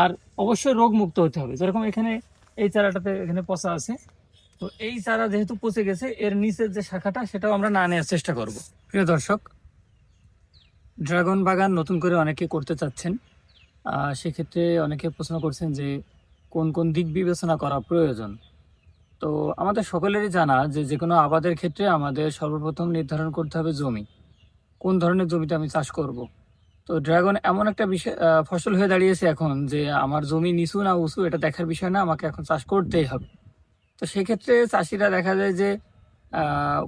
আর অবশ্যই রোগ মুক্ত হতে হবে। যেরকম এখানে এই চারাটাতে এখানে পচা আছে। তো এই চারা যেহেতু পচে গেছে, এর নিচের যে শাখাটা, সেটাও আমরা না নেওয়ার চেষ্টা করব। প্রিয় দর্শক, ড্রাগন বাগান নতুন করে অনেকে করতে চাচ্ছেন। সেক্ষেত্রে অনেকে প্রশ্ন করছেন যে কোন কোন দিক বিবেচনা করা প্রয়োজন? তো আমাদের সকলেরই জানা যে যে কোনো আবাদের ক্ষেত্রে আমাদের সর্বপ্রথম নির্ধারণ করতে হবে জমি। কোন ধরনের জমিতে আমি চাষ করব? তো ড্রাগন এমন একটা বিষয় ফসল হয়ে দাঁড়িয়েছে এখন যে আমার জমি নিচু না উঁচু, এটা দেখার বিষয় না, আমাকে এখন চাষ করতেই হবে। তো সেক্ষেত্রে চাষিরা দেখা যায় যে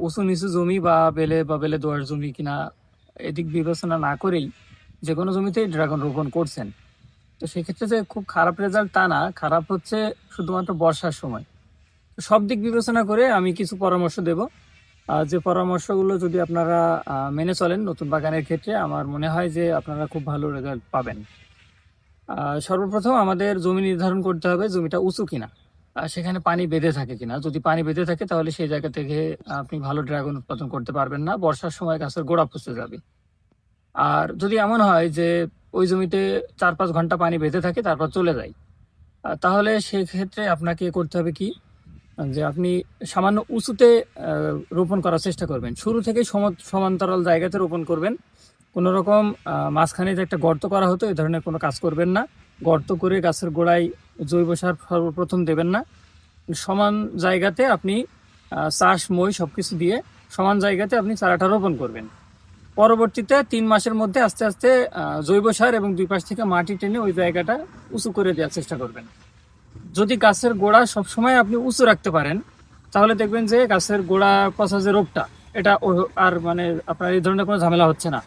উঁচু নিচু জমি বা বেলে বা বেলে দোয়ার জমি কিনা এদিক বিবেচনা না করেই যে কোনো জমিতেই ড্রাগন রোপণ করছেন। তো সেক্ষেত্রে যে খুব খারাপ রেজাল্ট তা না, খারাপ হচ্ছে শুধুমাত্র বর্ষার সময়। সব দিক বিবেচনা করে আমি কিছু পরামর্শ দেব। যে পরামর্শগুলো যদি আপনারা মেনে চলেন নতুন বাগানের ক্ষেত্রে, আমার মনে হয় যে আপনারা খুব ভালো রেজাল্ট পাবেন। সর্বপ্রথম আমাদের জমি নির্ধারণ করতে হবে জমিটা উঁচু কিনা সেখানে পানি বেঁধে থাকে কিনা। যদি পানি বেঁধে থাকে, তাহলে সেই জায়গা থেকে আপনি ভালো ড্রাগন উৎপাদন করতে পারবেন না, বর্ষার সময় গাছের গোড়া পচে যাবে। আর যদি এমন হয় যে ওই জমিতে চার পাঁচ ঘণ্টা পানি বেঁধে থাকে, তারপর চলে যায় তাহলে সেক্ষেত্রে আপনাকে করতে হবে কি? যে আপনি সামান্য উঁচুতে রোপণ করার চেষ্টা করবেন। শুরু সম- সমান্তরাল জায়গাতে রোপণ করবেন। কোনো রকম মাঝখানে যে একটা গর্ত করা হতো এই ধরনের কোনো কাজ করবেন না। গর্ত করে গাছের গোড়ায় জৈব সার সর্বপ্রথম দেবেন না। সমান জায়গাতে আপনি চাষ, মই সব কিছু দিয়ে সমান জায়গাতে আপনি চারাটা রোপণ করবেন। পরবর্তীতে তিন মাসের মধ্যে আস্তে আস্তে জৈব সার এবং দুই পাশ থেকে মাটি টেনে ওই জায়গাটা উঁচু করে দেওয়ার চেষ্টা করবেন। যদি গাছের গোড়া সবসময় আপনি উঁচু রাখতে পারেন, তাহলে দেখবেন যে গাছের গোড়া পচা যে রোগটা, এটা আর মানে আপনার এই ধরনের কোনো ঝামেলা হচ্ছে না।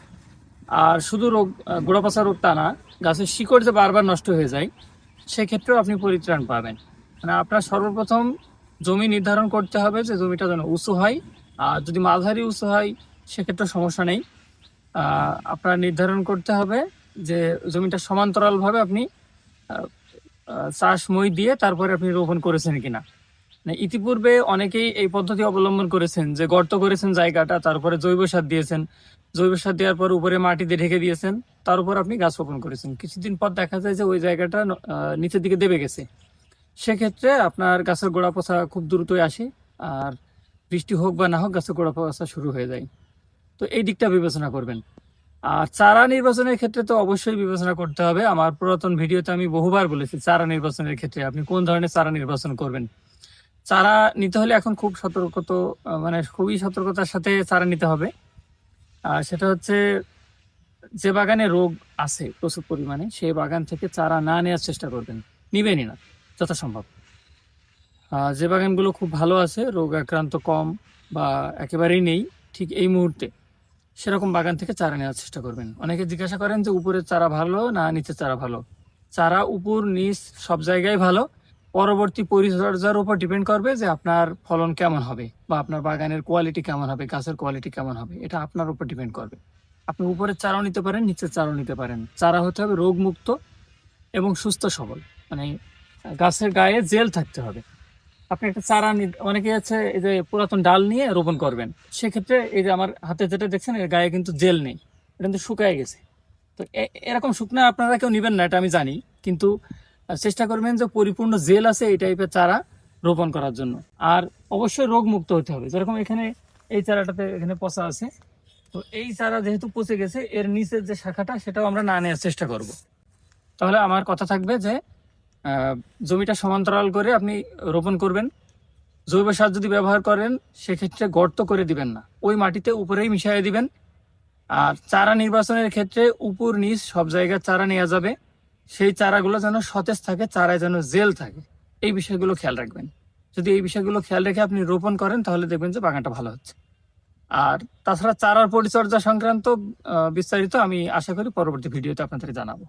আর শুধু রোগ গোড়া পচা রোগটা না, গাছের শিকড় যে বারবার নষ্ট হয়ে যায়, সেক্ষেত্রেও আপনি পরিত্রাণ পাবেন। মানে আপনার সর্বপ্রথম জমি নির্ধারণ করতে হবে যে জমিটা যেন উঁচু হয়, আর যদি মাঝারি উঁচু হয়, সেক্ষেত্রে সমস্যা নেই। আপনার নির্ধারণ করতে হবে যে জমিটা সমান্তরালভাবে আপনি চাষ মই দিয়ে তারপরে আপনি রোপণ করেছেন কিনা? মানে ইতিপূর্বে অনেকেই এই পদ্ধতি অবলম্বন করেছেন যে গর্ত করেছেন জায়গাটা, তারপরে জৈব সার দিয়েছেন। জৈব সার দেওয়ার পর উপরে মাটি দিয়ে ঢেকে দিয়েছেন, তার উপর আপনি গাছ রোপণ করেছেন। কিছুদিন পর দেখা যায় যে ওই জায়গাটা নিচের দিকে দেবে গেছে। সেক্ষেত্রে আপনার গাছের গোড়া পচা খুব দ্রুতই আসে, আর বৃষ্টি হোক বা না হোক গাছের গোড়া পচা শুরু হয়ে যায়। তো এই দিকটা বিবেচনা করবেন। আর চারা নির্বাচনের ক্ষেত্রে তো অবশ্যই বিবেচনা করতে হবে। আমার পুরাতন ভিডিওতে আমি বহুবার বলেছি চারা নির্বাচনের ক্ষেত্রে আপনি কোন ধরনের চারা নির্বাচন করবেন? চারা নিতে হলে এখন খুব সতর্কত মানে খুবই সতর্কতার সাথে চারা নিতে হবে। আর সেটা হচ্ছে, যে বাগানে রোগ আছে প্রচুর পরিমাণে সেই বাগান থেকে চারা না নেওয়ার চেষ্টা করবেন। নিবেনই না, যথাসম্ভব। যে বাগানগুলো খুব ভালো আছে রোগ আক্রান্ত কম বা একেবারেই নেই, ঠিক এই মুহূর্তে। সেরকম বাগান থেকে চারা নেওয়ার চেষ্টা করবেন। অনেকে জিজ্ঞাসা করেন যে উপরের চারা ভালো না নিচের চারা ভালো? চারা উপর, নিচ সব জায়গায় ভালো। পরবর্তী পরিচর্যার উপর ডিপেন্ড করবে যে আপনার ফলন কেমন হবে বা আপনার বাগানের কোয়ালিটি কেমন হবে, গাছের কোয়ালিটি কেমন হবে, এটা আপনার উপর ডিপেন্ড করবে। আপনি উপরের চারাও নিতে পারেন নিচের চারাও নিতে পারেন। চারা হতে হবে রোগমুক্ত এবং সুস্থ সবল। মানে গাছের গায়ে জেল থাকতে হবে। আপনি একটা চারা অনেকে আছে এই যে পুরাতন ডাল নিয়ে রোপণ করবেন। সেক্ষেত্রে এই যে আমার হাতে যেটা দেখছেন, এর গায়ে কিন্তু জেল নেই। এটা কিন্তু শুকায় গেছে। তো এরকম শুকনা আপনারা কেউ নেবেন না, এটা আমি জানি। কিন্তু চেষ্টা করবেন যে পরিপূর্ণ জেল আছে এই টাইপের চারা রোপণ করার জন্য। আর অবশ্যই রোগ মুক্ত হতে হবে। যেরকম এখানে, এই চারাটাতে এখানে পচা আছে। তো এই চারা যেহেতু পচে গেছে, এর নিচের যে শাখাটা, সেটাও আমরা না নেওয়ার চেষ্টা করব। তাহলে আমার কথা থাকবে যে জমিটা সমান্তরাল করে আপনি রোপণ করবেন। জৈব সার যদি ব্যবহার করেন, সেক্ষেত্রে গর্ত করে দিবেন না। ওই মাটিতে উপরেই মিশিয়ে দিবেন। আর চারা নির্বাচনের ক্ষেত্রে উপর, নিচ সব জায়গায় চারা নেওয়া যাবে। সেই চারাগুলো যেন সতেজ থাকে, চারায় যেন জেল থাকে। এই বিষয়গুলো খেয়াল রাখবেন। যদি এই বিষয়গুলো খেয়াল রেখে আপনি রোপণ করেন, তাহলে দেখবেন যে বাগানটা ভালো হচ্ছে। আর তাছাড়া চারার পরিচর্যা সংক্রান্ত বিস্তারিত আমি আশা করি পরবর্তী ভিডিওতে আপনাদের জানাব।